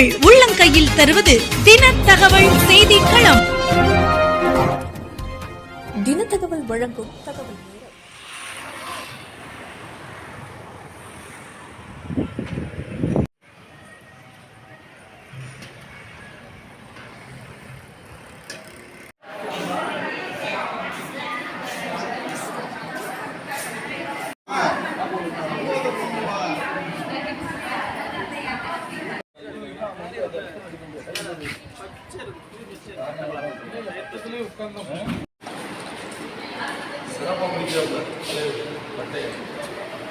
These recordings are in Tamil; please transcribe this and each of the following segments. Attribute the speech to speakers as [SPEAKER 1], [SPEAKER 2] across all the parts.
[SPEAKER 1] உங்கள் உள்ளங்கையில் தருவது தின தகவல் செய்தி களம்
[SPEAKER 2] தினத்தகவல் வழங்கும் தகவல்.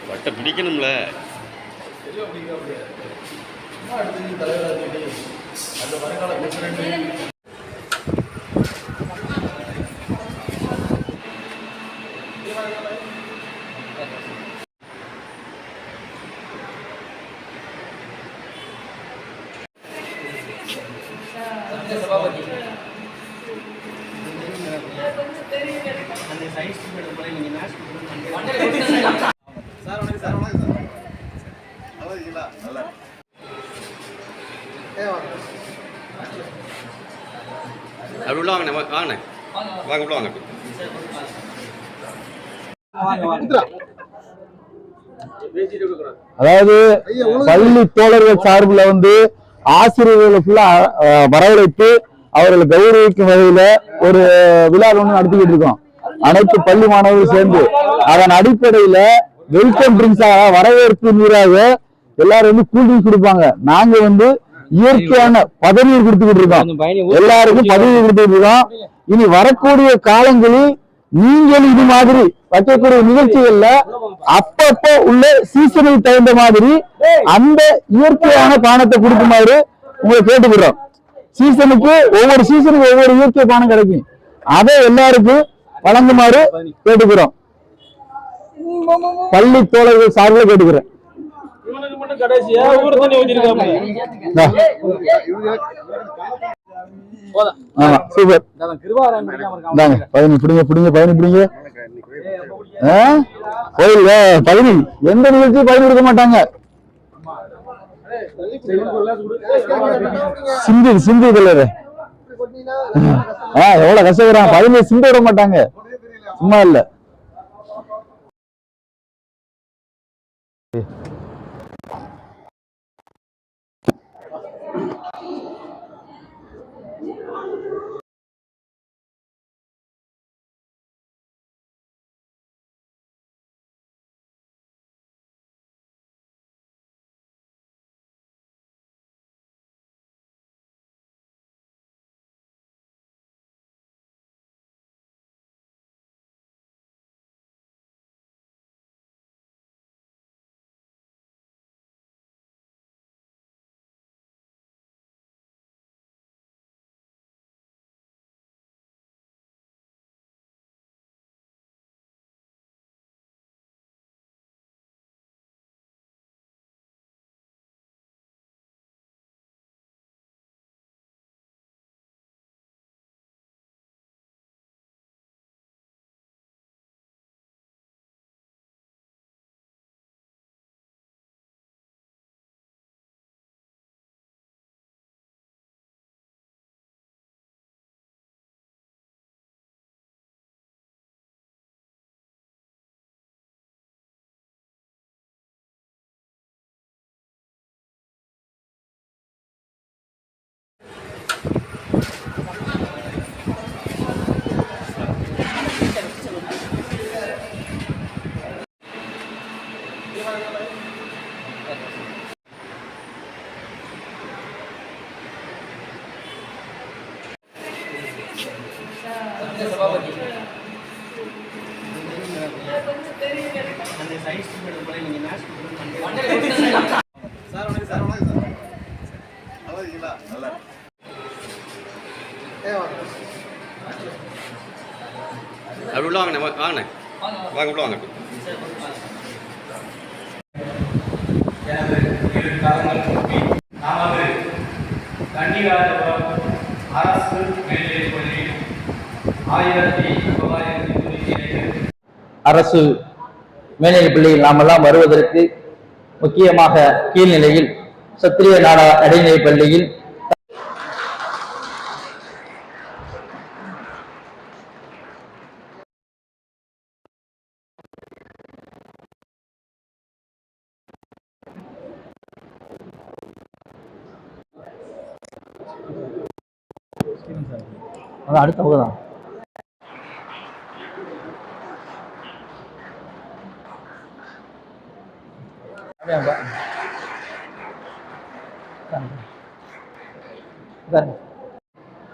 [SPEAKER 3] வட்டை பிடிக்கணும்ல. அப்படி உள்ள வாங்கண்ணே வா- வாங்கண்ணே வாங்க உள்ள வாங்க
[SPEAKER 4] அதாவது பள்ளி தோழர்கள் சார்பில் வந்து ஆசிரியர்களை ஃபுல்லா வரவழைத்து அவர்களை கௌரவிக்கும் வகையில ஒரு விழா ஒன்று நடத்திக்கிட்டு இருக்கோம் அனைத்து பள்ளி மாணவர்கள் சேர்ந்து. அதன் அடிப்படையில வெல்கம் ட்ரிங்க்ஸாக வரவேற்பு நீராக எல்லாரும் வந்து கூல்ட்ரிங்க்ஸ் கொடுப்பாங்க. நாங்க வந்து இயற்கையான பதவியை கொடுத்துக்கிட்டு இருக்கோம். எல்லாருக்கும் பதவி கொடுத்துக்கிட்டு இருக்கோம். இனி வரக்கூடிய காலங்களில் நீங்கள் இது மாதிரி வைக்கக்கூடிய நிகழ்ச்சிகள்ல அப்பப்ப உள்ள சீசனுக்கு தகுந்த மாதிரி அந்த இயற்கையான பானத்தை கொடுக்குமாறு உங்களை கேட்டுக்கிறோம். சீசனுக்கு ஒவ்வொரு சீசனுக்கு ஒவ்வொரு இயற்கை பானம் கிடைக்கும். அதை எல்லாருக்கும் வழங்குமாறு கேட்டுக்கிறோம். பள்ளி தோழர்கள் சார்பில் கேட்டுக்கிறேன்.
[SPEAKER 5] கடைசியா ஊர் தண்ணி
[SPEAKER 4] இந்தா. ஆமா சூப்பர். இந்தாங்க பதினி பிடிங்க பிடிங்க பதினி பிடிங்க? கோயில் பதினி. எந்த நிகழ்ச்சியும் பதினி கொடுக்க மாட்டாங்க. சிந்து சிந்து இதுல ஆ எவ்வளவு கஷ்டப்படுறாங்க. பதினி சிந்து விட மாட்டாங்க. சும்மா இல்ல.
[SPEAKER 3] அப்படி உள்ள வாங்கண்ணே வாங்கண்ணே வாங்க. உள்ள வாங்க
[SPEAKER 6] நமது அரசு மேல்நிலைப் பள்ளியில் ஆயிரத்தி தொள்ளாயிரத்தி தொண்ணூற்றி ஐந்து
[SPEAKER 7] அரசு மேல்நிலைப் பள்ளியில் நாமெல்லாம் வருவதற்கு முக்கியமாக கீழ்நிலையில் சத்திரிய நாடா நடைநிலைப் பள்ளியில் அதான் அடுத்த வகுப்பு தான்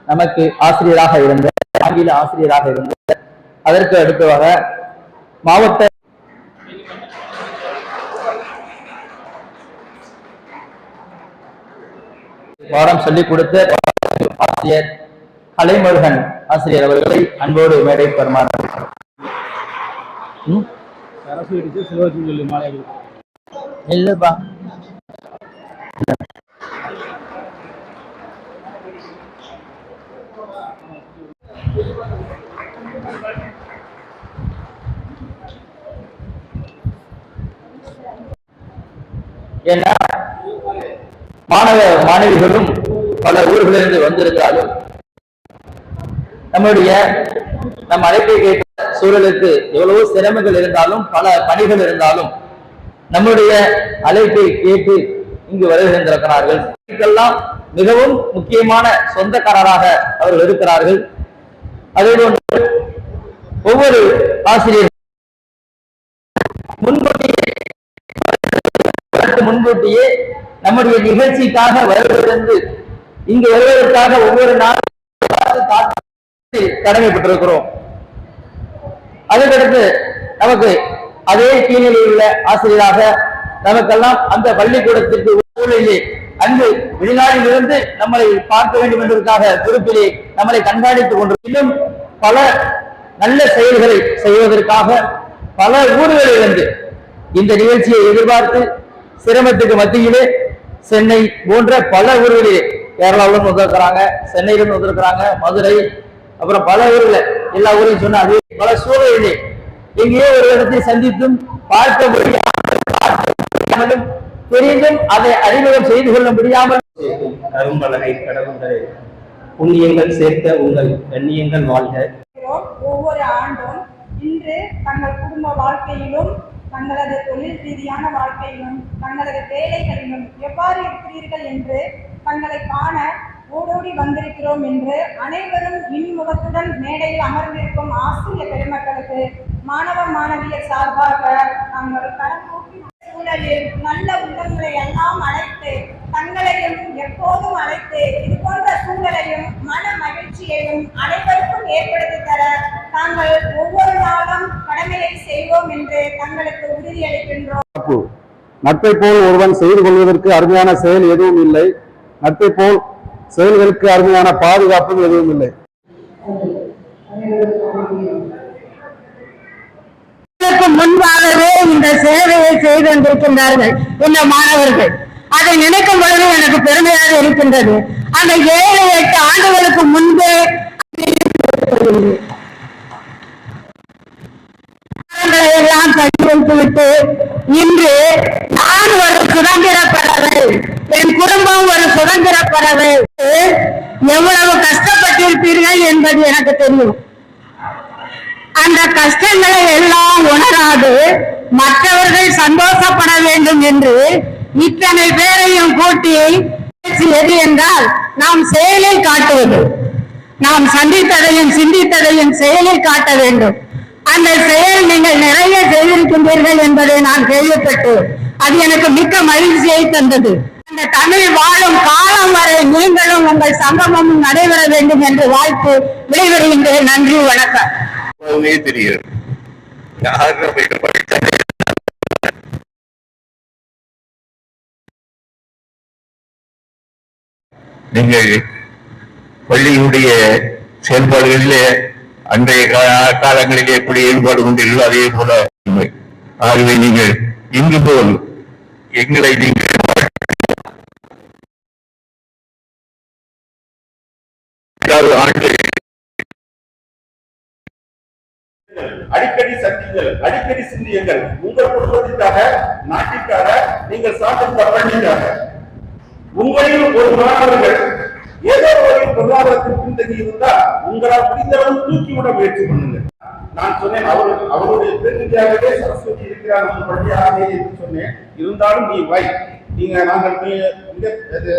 [SPEAKER 7] நமக்கு ஆசிரியராக இருந்த ஆங்கில ஆசிரியராக இருந்த அதற்கு அடுத்ததாக மாவட்ட பாடம் சொல்லிக் கொடுத்த ஆசிரியர் கலைமுருகன் ஆசிரியர் அவர்களை அன்போடு மேடை
[SPEAKER 5] மாலை
[SPEAKER 7] இல்லப்பா மாணவ மாணவிகளும் பல ஊர்களிலிருந்து வந்திருந்தாலும் நம்முடைய நம் அழைப்பை கேட்ட சூழலுக்கு எவ்வளவோ சிரமங்கள் இருந்தாலும் பல பணிகள் இருந்தாலும் நம்முடைய அழைப்பை கேட்டு இங்கு வருகின்றிருக்கிறார்கள். இதெல்லாம் மிகவும் முக்கியமான சொந்தக்காரராக அவர்கள் இருக்கிறார்கள். அதே போன்று ஒவ்வொரு ஆசிரியர் முன்பு முன்கூட்டியே நம்முடைய நிகழ்ச்சிக்காக வருவதென்று இங்கு வருவதற்காக ஒவ்வொரு நாளும் கடமைப்பட்டிருக்கிறோம். அதுக்கடுத்து நமக்கு அதே கீழ்நிலையில் உள்ள ஆசிரியராக நமக்கெல்லாம் அந்த பள்ளிக்கூடத்திற்கு சூழலிலே அங்கு வெளிநாட்டிலிருந்து நம்மளை பார்க்க வேண்டும் என்பதற்காக குறிப்பிலே நம்மளை கண்காணித்துக் கொண்டு இன்னும் பல நல்ல செயல்களை செய்வதற்காக பல ஊர்களிலிருந்து இந்த நிகழ்ச்சியை எதிர்பார்த்து சிரமத்துக்கு மத்தியிலே சென்னை போன்ற பல ஊர்களிலே கேரளாவிலும் வந்திருக்கிறாங்க சென்னையிலும் வந்திருக்கிறாங்க மதுரை அப்புறம் பல ஊர்ல எல்லா ஊரையும் சொன்ன அதே பல சூழலிலே எங்கேயோ ஒரு இடத்தை சந்தித்தும் பார்க்க முடியாமல் பார்க்க முடியாமலும் தெரிந்தும் அதை அறிமுகம் செய்து கொள்ள முடியாமல்
[SPEAKER 6] கரும்பலகை கடவுள்களே புண்ணியங்கள் சேர்த்த உங்கள் கண்ணியங்கள் வாழ்க.
[SPEAKER 8] ஒவ்வொரு ஆண்டும் இன்று தங்கள் குடும்ப வாழ்க்கையிலும் தங்களது தொழில் ரீதியான வாழ்க்கையிலும் தங்களது வேலைகளிலும் எவ்வாறு இருக்கிறீர்கள் என்று தங்களை காண ஓடோடி வந்திருக்கிறோம் என்று அனைவரும் இன்முகத்துடன் மேடையில் அமர்ந்திருக்கும் ஆசிரிய பெருமக்களுக்கு மாணவ மாணவியர் சார்பாக நாங்கள் கரநோக்கி சூழலில் நல்ல உள்ளங்களை எல்லாம் அழைத்து தங்களையும் எப்போதும் அழைத்து இது போன்ற சூழலையும் மன மகிழ்ச்சியையும் அனைவருக்கும் ஏற்படுத்தி தர தாங்கள் ஒவ்வொரு நாளும் கடமையை செய்வோம் என்று தங்களுக்கு உறுதியளிக்கின்றோம்
[SPEAKER 4] நட்பை போல் ஒருவன் செய்து கொள்வதற்கு அருமையான செயல் எதுவும் இல்லை. நட்பை போல் செயல்களுக்கு அருமையான பாதுகாப்பும் எதுவும் இல்லை.
[SPEAKER 9] முன்பாகவே இந்த சேவையை செய்து வந்திருக்கின்றார்கள் இந்த மாணவர்கள்? அதை நினைக்கும் பொழுது எனக்கு பெருமையாக இருக்கின்றது. அந்த ஏழு எட்டு ஆண்டுகளுக்கு முன்பே எல்லாம் கட்டி வைத்துவிட்டு இன்று நான் ஒரு சுதந்திர பறவை என் குடும்பம் ஒரு சுதந்திர பறவை எவ்வளவு கஷ்டப்பட்டிருப்பீர்கள் என்பது எனக்கு தெரியும். அந்த கஷ்டங்களை எல்லாம் உணராது மற்றவர்கள் சந்தோஷப்பட வேண்டும் என்று இத்தனை பேரையும் கூட்டி எது என்றால் நாம் செயலில் காட்டுவது நாம் சந்தித்ததையும் சிந்தித்ததையும் செயலில் காட்ட வேண்டும். அந்த செயல் நீங்கள் நிறைய செய்திருக்கின்றீர்கள் என்பதை நான் கேள்விப்பட்டு அது எனக்கு மிக்க மகிழ்ச்சியை தந்தது. அந்த தமிழ் வாழும் காலம் வரை நீங்களும் உங்கள் சங்கமமும் நடைபெற வேண்டும் என்று வாழ்த்து விடைபெறுகின்றேன். நன்றி வணக்கம்.
[SPEAKER 10] நீங்கள் பள்ளியினுடைய செயல்பாடுகளிலே அன்றைய காலங்களிலே எப்படி ஈடுபாடு கொண்டீர்களோ அதே போல ஆகவே நீங்கள் இன்று போல் எங்களை நீங்கள்
[SPEAKER 11] அடிக்கடி சந்திங்கள் அடிக்கடி சிந்தியுங்கள். உங்கள் குடும்பத்திற்காக நாட்டிற்காக நீங்கள் சார்ந்திருந்த பள்ளிக்காக உங்களில் ஒரு மாணவர்கள் ஏதோ ஒரு பொருளாதாரத்தில் பின்தங்கி இருந்தால் உங்களால் முடிந்தளவு தூக்கிவிட முயற்சி பண்ணுங்க நான் சொன்னேன் அவர் அவருடைய பிரதிநிதியாகவே சரஸ்வதி இருக்கிறார் நம்ம பள்ளி ஆசிரியர் என்று சொன்னேன். இருந்தாலும் நீ வை. நீங்க நாங்கள்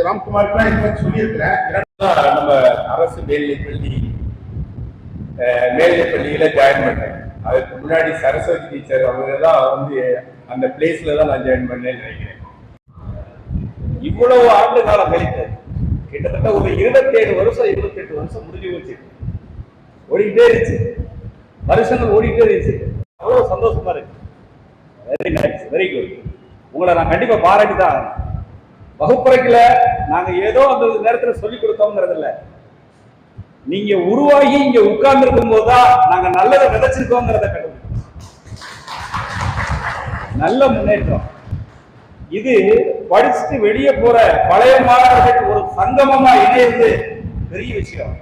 [SPEAKER 11] ராம்குமார் சொல்லியிருக்கிறேன். நம்ம அரசு மேல்நிலைப் பள்ளி அஹ், பள்ளியில ஜாயின் பண்ணேன். அதுக்கு முன்னாடி சரஸ்வதி டீச்சர் அவங்க தான் வந்து அந்த பிளேஸ்ல தான் நான் ஜாயின் பண்ணேன்னு நினைக்கிறேன். இவ்வளவு ஆண்டு காலம் கழித்து கிட்டத்தட்ட ஒரு இருபத்தேழு வருஷம் இருபத்தெட்டு வருஷம் முடிஞ்சு போச்சு. ஓடிக்கிட்டே இருந்துச்சு. வருஷங்கள் ஓடிக்கிட்டே இருந்துச்சு. அவ்வளவு சந்தோஷமா இருக்கு. வெரி நைஸ் வெரி குட் உங்களை நான் கண்டிப்பா பாராட்டி தான் ஆகணும். வகுப்பறைக்குல நாங்க ஏதோ அந்த நேரத்துல சொல்லி கொடுத்தோங்கிறது இல்ல. நீங்க உருவாகி இங்க உட்கார்ந்து இருக்கும் போதுதான் நாங்க நல்லதை விதைச்சிருக்கோங்கிறத கண்டுபிடிச்சோம். நல்ல முன்னேற்றம். இது படிச்சுட்டு வெளியே போற பழைய மாணவர்கள் ஒரு சங்கமமா இணைந்து பெரிய விஷயம்.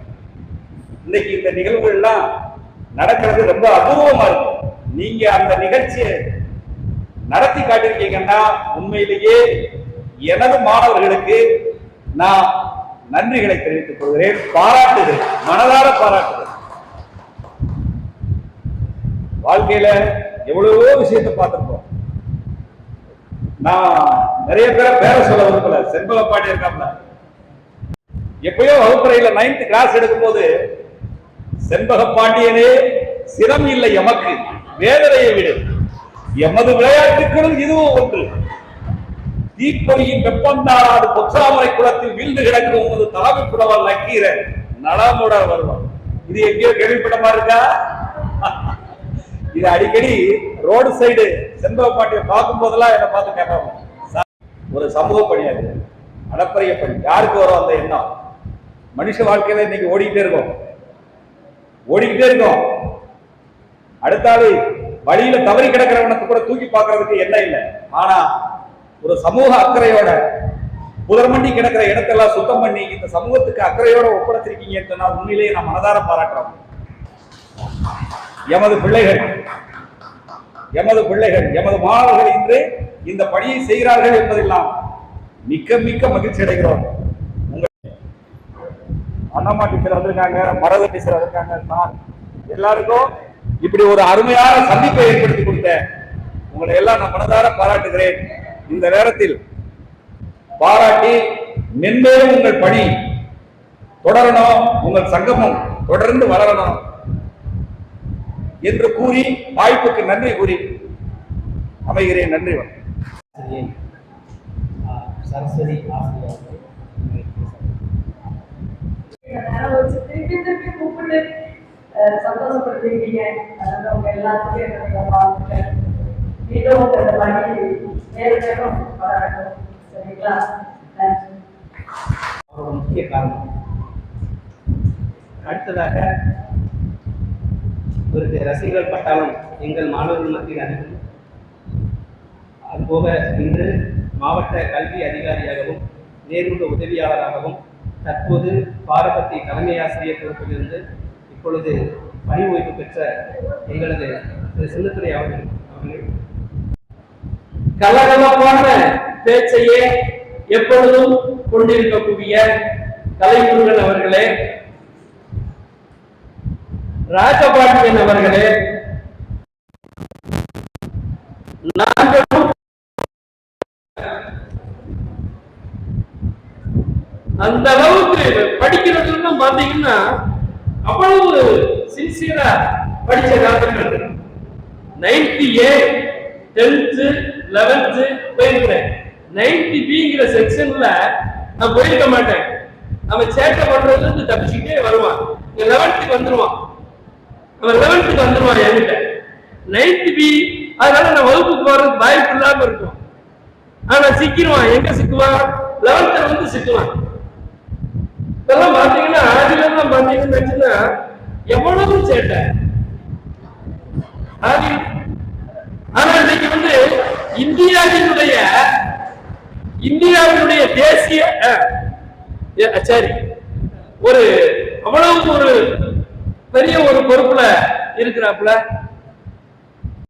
[SPEAKER 11] இன்னைக்கு இந்த நிகழ்வுகள் எல்லாம் நடக்கிறது ரொம்ப அபூர்வமா இருக்கும். நீங்க அந்த நிகழ்ச்சியை நடத்தி காட்டிருக்கீங்கன்னா உண்மையிலேயே எனது மாணவர்களுக்கு நான் நன்றிகளை தெரிவித்துக் கொள்கிறேன். பாராட்டுகிறேன் மனதார பாராட்டுகிறேன் வாழ்க்கையில எவ்வளவோ விஷயத்தை பார்த்துருப்போம். நான் நிறைய பேரை பேர சொல்ல விரும்பல. செண்பக பாட்டி இருக்காப்ல. எப்பயோ வகுப்பறையில நைன்த் கிளாஸ் எடுக்கும்போது செண்பக பாண்டியனே சிரம் இல்லை எமக்கு. வேதனையை விடு. எமது விளையாட்டுக்களும் இதுவும் ஒன்று. தீப்பொறியின் வெப்பந்தாராது பொற்றாமரை குளத்தில் வீழ்ந்து கிடக்கும் உமது தலைமை புலவர் நக்கீர நலமுடன் வருவான். இது எங்கேயோ கேள்விப்பட்ட மாதிரி இருக்கா? இது அடிக்கடி ரோடு சைடு செண்பக பாட்டியை பார்க்கும் போதெல்லாம் என்ன பார்த்து கேட்பாங்க. ஒரு சமூக பணியாது அடப்பறைய பணி. யாருக்கு வரும் அந்த எண்ணம்? மனுஷ வாழ்க்கையில இன்னைக்கு ஓடிக்கிட்டே இருக்கோம். ஓடிக்கிட்டே இருக்கோம். அடுத்த வழியில தவறி கிடக்கிறவனுக்கு கூட தூக்கி பார்க்கறதுக்கு எண்ணம் இல்லை. ஆனா ஒரு சமூக அக்கறையோட புதர்மண்டி கிடக்கிற இடத்தெல்லாம் சுத்தம் பண்ணி இந்த சமூகத்துக்கு அக்கறையோட ஒப்படைச்சிருக்கீங்கன்னு சொன்னா உண்மையிலேயே நான் மனதார பாராட்டுறோம் எமது பிள்ளைகள் எமது பிள்ளைகள் எமது மாணவர்கள் இன்று இந்த பணியை செய்கிறார்கள் என்பதெல்லாம் மிக்க மிக்க மகிழ்ச்சி அடைகிறோம். உங்க அண்ணம்மா டீச்சர் வந்திருக்காங்க மரத டீச்சர் வந்திருக்காங்க நான் எல்லாருக்கும் இப்படி ஒரு அருமையான சந்திப்பை ஏற்படுத்தி கொடுத்த உங்களை எல்லாம் நான் மனதார பாராட்டுகிறேன். இந்த நேரத்தில் பாராட்டி மென்மேலும் உங்கள் பணி தொடரணும் உங்கள் சங்கமம் தொடர்ந்து வளரணும். என்று கூறி வாய்ப்புக்கு நன்றி கூறி அமைகிறேன். நன்றி வணக்கம்.
[SPEAKER 6] சரஸ்வதி
[SPEAKER 12] சந்தோஷப்படுத்திருக்கீங்க உங்க எல்லாத்துக்கும் வாழ்த்துக்கள் மீண்டும் உங்களோட பணி மேலும் வளரட்டும் சரிங்களா
[SPEAKER 6] முக்கிய காரணம். அடுத்ததாக ஒரு ரசிகர்கள் பட்டாளம் எங்கள் மாணவர்கள் மத்தியில் அனுப்பி அதுபோக இன்று மாவட்ட கல்வி அதிகாரியாகவும் நேர்முக உதவியாளராகவும் தற்போது பாரபத்தி தலைமை ஆசிரியர் பொறுப்பிலிருந்து இப்பொழுது பணி ஓய்வு பெற்ற எங்களது திரு. சின்னத்துறை அவர்கள் அவர்கள்.
[SPEAKER 5] கலகலப்பான பேச்சையே எப்பொழுதும் கொண்டிருக்கக்கூடிய கலைமுருகன் அவர்களே ராஜபாண்டியன் அவர்களே நாங்களும் அந்த அளவுக்கு படிக்கிறதுன்னு பாத்தீங்கன்னா அவ்வளவு சின்சியரா படிச்ச காலங்கள் நைன்டி ஏ டென்த்து லெவன்த்து போயிருக்கிறேன் நைன்டி பிங்கிற செக்ஷன்ல நான் போயிருக்க மாட்டேன். அவன் சேட்டை பண்றதுல இருந்து தப்பிச்சுக்கிட்டே வருவான். இங்க லெவன்த்துக்கு வந்துருவான். அவன் லெவன்த்துக்கு வந்துருவான் என்கிட்ட. நைன்டி பி அதனால நான் வகுப்புக்கு வர்றதுக்கு வாய்ப்பு இல்லாம இருக்கும். ஆனா சிக்கிடுவான் எங்க சிக்குவான்? லெவன்த்ல வந்து சிக்குவான். இதெல்லாம் பாத்தீங்கன்னா ஆதிலாம் பாத்தீங்கன்னா எவ்வளவு சேட்டை. ஆதி. ஆனா இன்னைக்கு வந்து இந்தியாவினுடைய இந்தியாவினுடைய தேசிய அஹ், சரி. ஒரு அவ்வளவு ஒரு பெரிய ஒரு பொறுப்புல இருக்கிறாப்புல.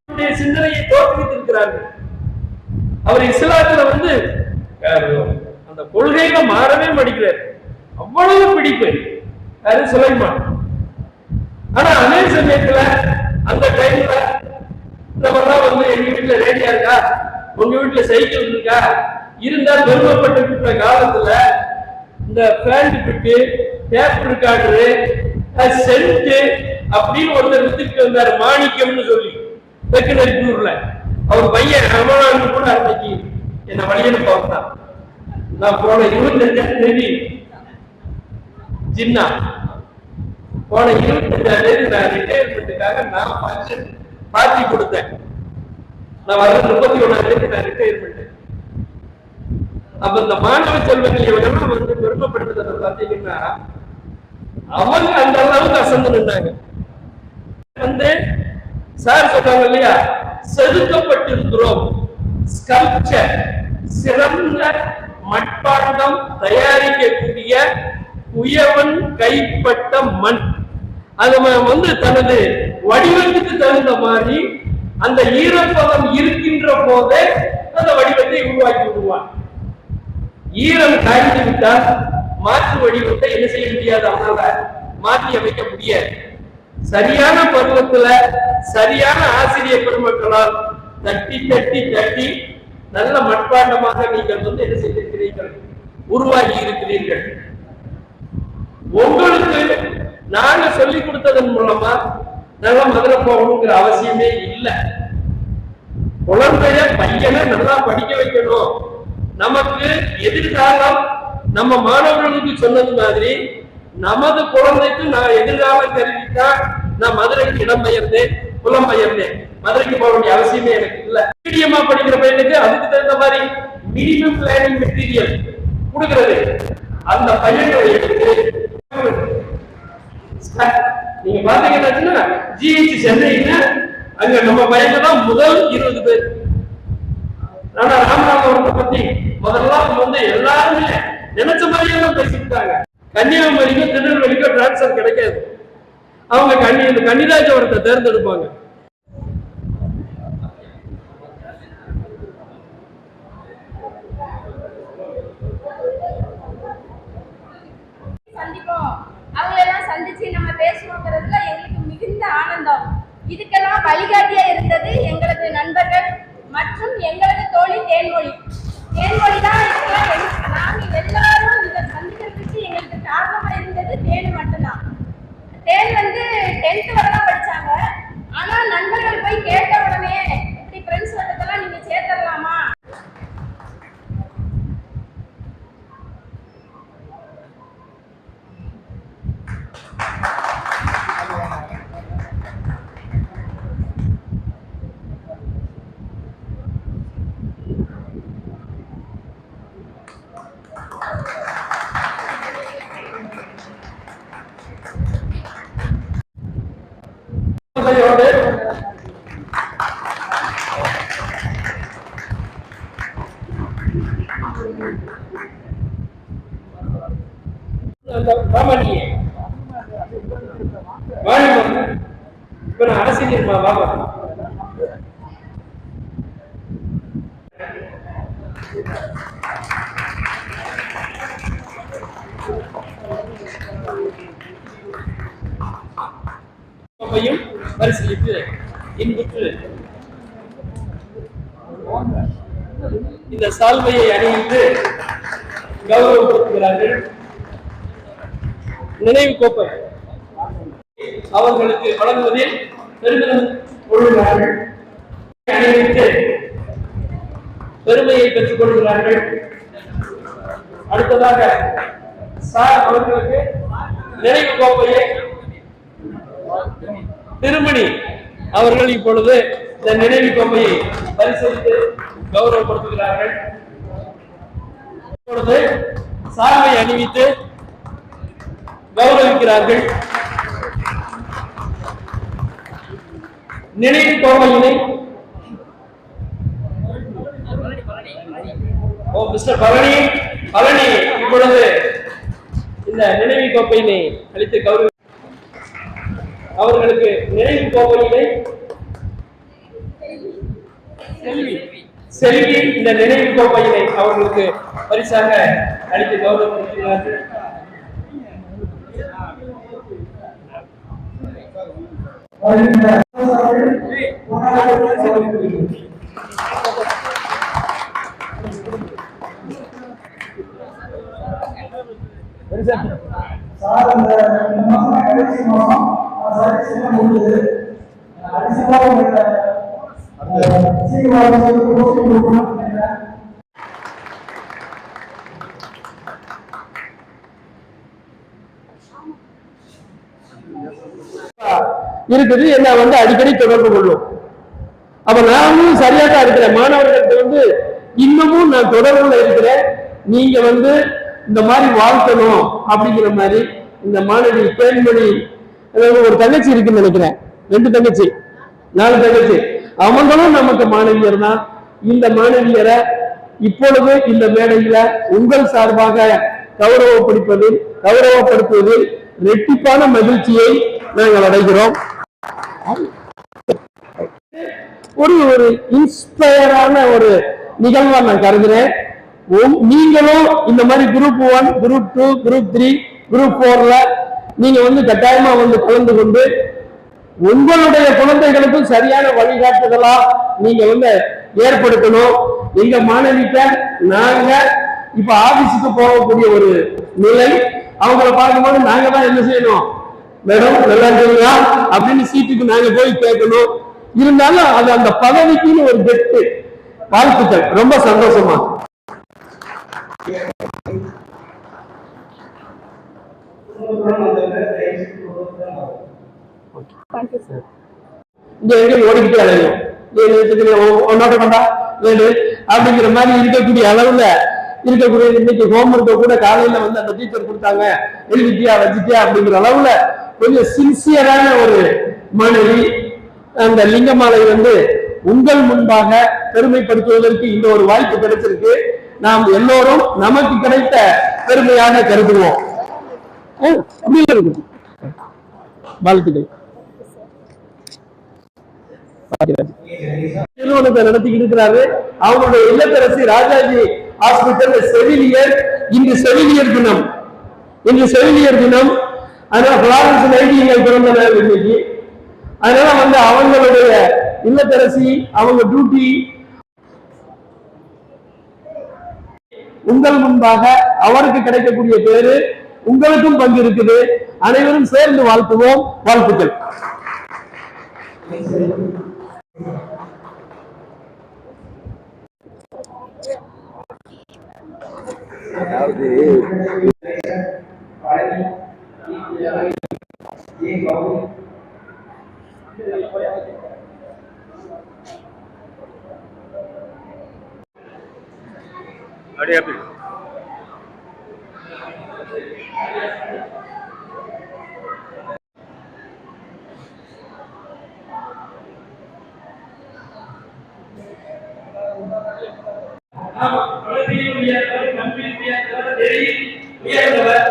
[SPEAKER 5] அவருடைய சிந்தனையை தோற்றுவித்து இருக்கிறார்கள் அவர் இஸ்லாத்துல வந்து அந்த கொள்கையில மாறவே மாட்டேங்கிறார். அவ்வளவு பிடிப்பு. அது சுலைமான். ஆனா அதே சமயத்துல அந்த டைம்ல இந்த மாதிரிலாம் வந்து எங்க வீட்டுல ரேடியா இருக்கா? உங்க வீட்டுல சைக்கிள் இருக்கா? இருந்தா பெருமைப்பட்டு காலத்துல இந்த பேண்ட் பிட்டு டேப் ரெக்கார்டரு சென்ட் அப்படின்னு ஒருத்தர் வித்துட்டு வந்தாரு மாணிக்கம்னு சொல்லி. தெக்குநரிப்பூர்ல அவர் பையன் ரமணான்னு கூட அன்னைக்கு என்ன வழியனு பார்த்தான். நான் போன இருபத்தஞ்சாம் தேதி ஜின்னா. போன இருபத்தஞ்சாம் தேதி நான் ரிட்டையர்மெண்ட்டுக்காக நான் ஃபங்க்ஷன் பார்ட்டி கொடுத்தேன். நான் வர முப்பத்தி ஒண்ணாம் தேதி நான் ரிட்டையர்மெண்ட் அப்ப இந்த மாணவ செல்வங்கள் இவங்கெல்லாம் வந்து பெருமைப்படுத்துறத பார்த்தீங்கன்னா அவங்க அந்த அளவுக்கு அசந்து நின்றாங்க வந்து சார் சொல்றாங்க இல்லையா? செதுக்கப்பட்டிருக்கிறோம். ஸ்கல்ப்சர் சிறந்த மட்பாண்டம் தயாரிக்கக்கூடிய உயவன் கைப்பட்ட மண். அது வந்து தனது வடிவத்துக்கு தகுந்த மாதிரி அந்த ஈரப்பதம் இருக்கின்ற போதே அந்த வடிவத்தை உருவாக்கி விடுவான். ஈரம் காய்ந்து விட்டால் மாற்று வடிவத்தை என்ன செய்ய முடியாது அவங்களால? மாற்றி அமைக்க முடியாது. சரியான பருவத்துல சரியான ஆசிரியர் பெருமக்களால் தட்டி தட்டி தட்டி நல்ல மட்பாண்டமாக நீங்கள் வந்து என்ன செய்திருக்கிறீர்கள்? உருவாகி இருக்கிறீர்கள். உங்களுக்கு நாங்க சொல்லிக் கொடுத்ததன் மூலமா நல்ல மதுரை போகணுங்கிற அவசியமே இல்லை. குழந்தைய பையனை நல்லா படிக்க வைக்கணும். நமக்கு எதிர்காலம் நம்ம மாணவர்களுக்கு சொன்னது மாதிரி நமது குழந்தைக்கு நான் எதிர்காலம் தெரிவித்தா நான் மதுரைக்கு இடம் பெயர்ந்தேன் புலம் பெயர்ந்தேன். மதுரைக்கு போக வேண்டிய அவசியமே எனக்கு இல்ல. மீடியமா படிக்கிற பையனுக்கு அதுக்கு தகுந்த மாதிரி மினிமம் பிளானிங் மெட்டீரியல் கொடுக்கிறது. அந்த பையனை எடுத்து நீங்க பாத்தீங்கன்னா ஜிஹெச் சென்னைன்னா அங்க நம்ம பையன் தான் முதல் இருபது பேர். ஆனா ராமநாதபுரத்தை பத்தி முதல்ல வந்து எல்லாருமே நினைச்ச மாதிரியே தான் பேசிக்கிட்டாங்க. கன்னியாகுமரிக்கும் திருநெல்வேலிக்கும் டிரான்ஸ்ஃபர் கிடைக்காது. அவங்க கன்னி இந்த கன்னிராஜபுரத்தை தேர்ந்தெடுப்பாங்க.
[SPEAKER 8] சந்திப்போம். அவங்களெல்லாம் சந்திச்சு நம்ம பேசுவோங்கிறதுல எங்களுக்கு மிகுந்த ஆனந்தம். இதுக்கெல்லாம் வழிகாட்டியா இருந்தது எங்களது நண்பர்கள் மற்றும் எங்களது தோழி தேன்மொழி. தேன்மொழி தான் எல்லாரும் இதை சந்திக்கிறதுக்கு எங்களுக்கு காரணமா இருந்தது தேனு மட்டும்தான். தேன் வந்து டென்த் வரை தான் படிச்சாங்க. ஆனா நண்பர்கள் போய் கேட்ட உடனே இப்படி ஃப்ரெண்ட்ஸ் வட்டத்தெல்லாம் நீங்க சேர்த்துடலாமா
[SPEAKER 5] তৈরি হবে বাবা নিয়ে சால்வையை அணிந்து கௌரவப்படுத்துகிறார்கள். நினைவு கோப்பை அவர்களுக்கு வழங்குவதில் பெருமிதம் கொள்கிறார்கள். அணிவித்து பெருமையை பெற்றுக் கொள்கிறார்கள். அடுத்ததாக சார் அவர்களுக்கு நினைவு கோப்பையை திருமணி அவர்கள் இப்பொழுது இந்த நினைவு கோப்பையை பரிசீலித்து கௌரவப்படுத்துகிறார்கள். இப்பொழுது சால்வை அணிவித்து கௌரவிக்கிறார்கள். நினைவு கோவையினை ஓ மிஸ்டர் பழனி பழனி இப்பொழுது இந்த நினைவு கோப்பையினை அளித்து கௌரவி அவர்களுக்கு நினைவு கோப்பையினை செல்வி. செல்வி இந்த நினைவு கோப்பையினை அவர்களுக்கு பரிசாக அளித்து கௌரவப்படுத்தினார்கள்
[SPEAKER 4] சார் அந்த மாசம் கடைசி மாசம் அரிசி சின்ன முடியுது அடிஷனலாக
[SPEAKER 5] இருக்குது என்ன வந்து அடிக்கடி தொடர்பு கொள்ளும். அப்ப நானும் சரியா தான் இருக்கிறேன். மாணவர்களுக்கு வந்து இன்னமும் நான் தொடர்புல இருக்கிறேன். நீங்க வந்து இந்த மாதிரி வாழ்த்தணும் அப்படிங்கிற மாதிரி இந்த மாணவி தேன்மொழி ஒரு தங்கச்சி இருக்குன்னு நினைக்கிறேன். ரெண்டு தங்கச்சி நாலு தங்கச்சி. அவங்களும் நமக்கு மாணவியர் தான் இந்த மாணவியரை இப்பொழுது இந்த மேடையில உங்கள் சார்பாக கௌரவப்படுத்துவதில் கௌரவப்படுத்துவதில் ரெட்டிப்பான மகிழ்ச்சியை நாங்கள் அடைகிறோம். ஒரு ஒரு இன்ஸ்பயரான ஒரு நிகழ்வா நான் கருதுறேன். உம்- நீங்களும் இந்த மாதிரி group one group two group three group போர்ல நீங்க வந்து கட்டாயமா வந்து கலந்து கொண்டு உங்களுடைய குழந்தைகளுக்கும் சரியான வழிகாட்டுதலா நீங்க வந்து ஏற்படுத்தணும். எங்க மாணவிக்க நாங்க இப்ப ஆபீஸுக்கு போகக்கூடிய ஒரு நிலை அவங்கள பார்க்கும்போது நாங்க தான் என்ன செய்யணும்? மேடம் நல்லா இருக்கீங்களா? அப்படின்னு சீட்டுக்கு நாங்க போய் கேட்கணும். இருந்தாலும் அது அந்த பதவிக்குன்னு ஒரு கெட்டு வாழ்த்துக்கள். ரொம்ப சந்தோஷமா. எங்க ஓடிக்கிட்டே அலையும் கொண்டா அப்படிங்கிற மாதிரி இருக்கக்கூடிய அளவுல இருக்கக்கூடிய இன்னைக்கு ஹோம்ஒர்க்கை கூட காலையில வந்து அந்த டீச்சர் கொடுத்தாங்க. எழுதிட்டியா வச்சுட்டியா அப்படிங்கிற அளவுல கொஞ்சம் சின்சியரான ஒரு மாணவி அந்த லிங்கமாலை வந்து உங்கள் முன்பாக பெருமைப்படுத்துவதற்கு இந்த ஒரு வாய்ப்பு கிடைச்சிருக்கு. நாம் எல்லோரும் நமக்கு கிடைத்த பெருமையாக கருதுவோம். இருக்கும் வாழ்த்துக்கள். நிறுவனத்தை நடத்திக்கிட்டு இருக்கிறாரு. அவருடைய இல்லத்தரசி ராஜாஜி ஹாஸ்பிட்டல் செவிலியர். இன்று செவிலியர் தினம். இன்று செவிலியர் தினம். அதனால பிளாரன்ஸ் நைட்டிங்கல் பிறந்த நாள் இன்னைக்கு. அதனால வந்து அவங்களுடைய இல்லத்தரசி அவங்க டியூட்டி உங்கள் முன்பாக அவருக்கு கிடைக்கக்கூடிய பேரு உங்களுக்கும் பங்கு இருக்குது. அனைவரும் சேர்ந்து வாழ்த்துவோம். வாழ்த்துக்கள்.
[SPEAKER 3] அதாவது அப்படி
[SPEAKER 5] ஆமா, குழந்தையை உயர்ந்தவர், கல்வி உயர்ந்தவர், நெறி உயர்ந்தவர்.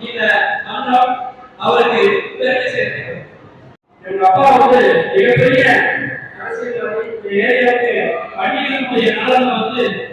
[SPEAKER 5] இந்த மன்றம் அவருக்கு பெருமை சேர்க்கிறது. எங்க அப்பா வந்து மிகப்பெரிய அரசியல்வாதி, இந்த ஏரியாவுக்கு காலம் வந்து